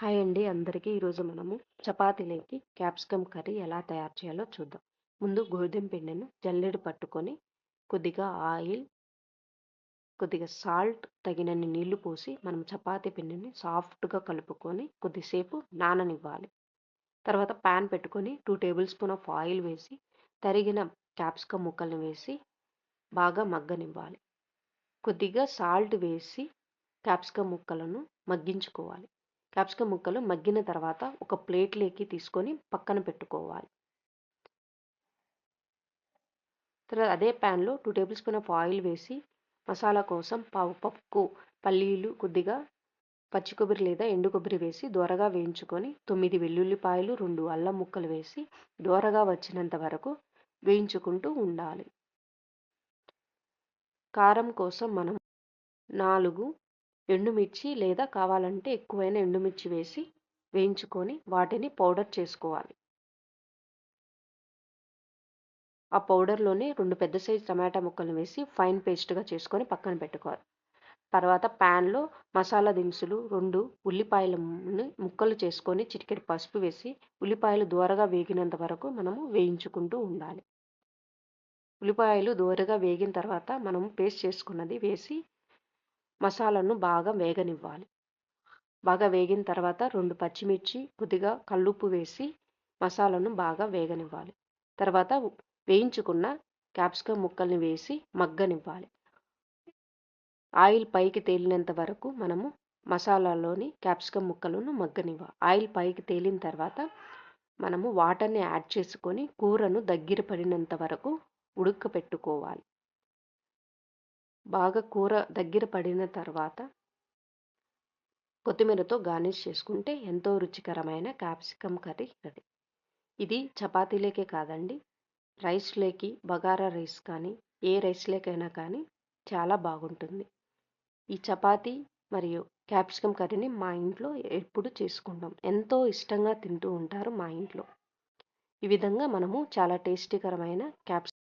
Hi అండి అందరికీ. ఈరోజు మనము చపాతీలోకి క్యాప్సికమ్ కర్రీ ఎలా తయారు చేయాలో చూద్దాం. ముందు గోధుమ పిండిని జల్లెడు పట్టుకొని కొద్దిగా ఆయిల్ కొద్దిగా సాల్ట్ తగినన్ని నీళ్ళు పోసి మనం చపాతీ పిండిని సాఫ్ట్గా కలుపుకొని కొద్దిసేపు నాననివ్వాలి. తర్వాత ప్యాన్ పెట్టుకొని two tablespoon of oil వేసి తరిగిన క్యాప్సికమ్ ముక్కల్ని వేసి బాగా మగ్గనివ్వాలి. కొద్దిగా సాల్ట్ వేసి క్యాప్సికమ్ ముక్కలను మగ్గించుకోవాలి. క్యాప్సికమ్ ముక్కలు మగ్గిన తర్వాత ఒక ప్లేట్లోకి తీసుకొని పక్కన పెట్టుకోవాలి. తర్వాత అదే ప్యాన్లో two tablespoon of oil వేసి మసాలా కోసం పావు పప్పు పల్లీలు కొద్దిగా పచ్చి కొబ్బరి లేదా ఎండు కొబ్బరి వేసి దోరగా వేయించుకొని తొమ్మిది వెల్లుల్లిపాయలు రెండు అల్లం ముక్కలు వేసి దోరగా వచ్చినంత వరకు వేయించుకుంటూ ఉండాలి. కారం కోసం మనం నాలుగు ఎండుమిర్చి లేదా కావాలంటే ఎక్కువైన ఎండుమిర్చి వేసి వేయించుకొని వాటిని పౌడర్ చేసుకోవాలి. ఆ పౌడర్లోనే రెండు పెద్ద సైజు టమాటా ముక్కలు వేసి ఫైన్ పేస్ట్గా చేసుకొని పక్కన పెట్టుకోవాలి. తర్వాత ప్యాన్లో మసాలా దినుసులు రెండు ఉల్లిపాయలను ముక్కలు చేసుకొని చిటికెడు పసుపు వేసి ఉల్లిపాయలు దూరగా వేగినంత వరకు మనము వేయించుకుంటూ ఉండాలి. ఉల్లిపాయలు దూరగా వేగిన తర్వాత మనం పేస్ట్ చేసుకున్నది వేసి మసాలాను బాగా వేగనివ్వాలి. బాగా వేగిన తర్వాత రెండు పచ్చిమిర్చి కొద్దిగా కల్లుప్పు వేసి మసాలాను బాగా వేగనివ్వాలి. తర్వాత వేయించుకున్న క్యాప్సికమ్ ముక్కల్ని వేసి మగ్గనివ్వాలి. ఆయిల్ పైకి తేలినంత వరకు మనము మసాలాలోని క్యాప్సికమ్ ముక్కలను మగ్గనివ్వాలి. ఆయిల్ పైకి తేలిన తర్వాత మనము వాటర్ని యాడ్ చేసుకొని కూరను దగ్గర పడినంత వరకు ఉడకపెట్టుకోవాలి. బాగా కూర దగ్గర పడిన తర్వాత కొత్తిమీరతో గార్నిష్ చేసుకుంటే ఎంతో రుచికరమైన క్యాప్సికమ్ కర్రీ రెడీ ఇది చపాతీలేకే కాదండి రైస్లేకి బగారా రైస్ కానీ ఏ రైస్లేకైనా కానీ చాలా బాగుంటుంది. ఈ చపాతీ మరియు క్యాప్సికమ్ కర్రీని మా ఇంట్లో ఎప్పుడు చేసుకుంటాం. ఎంతో ఇష్టంగా తింటూ ఉంటారు మా ఇంట్లో. ఈ విధంగా మనము చాలా టేస్టీకరమైన క్యాప్స్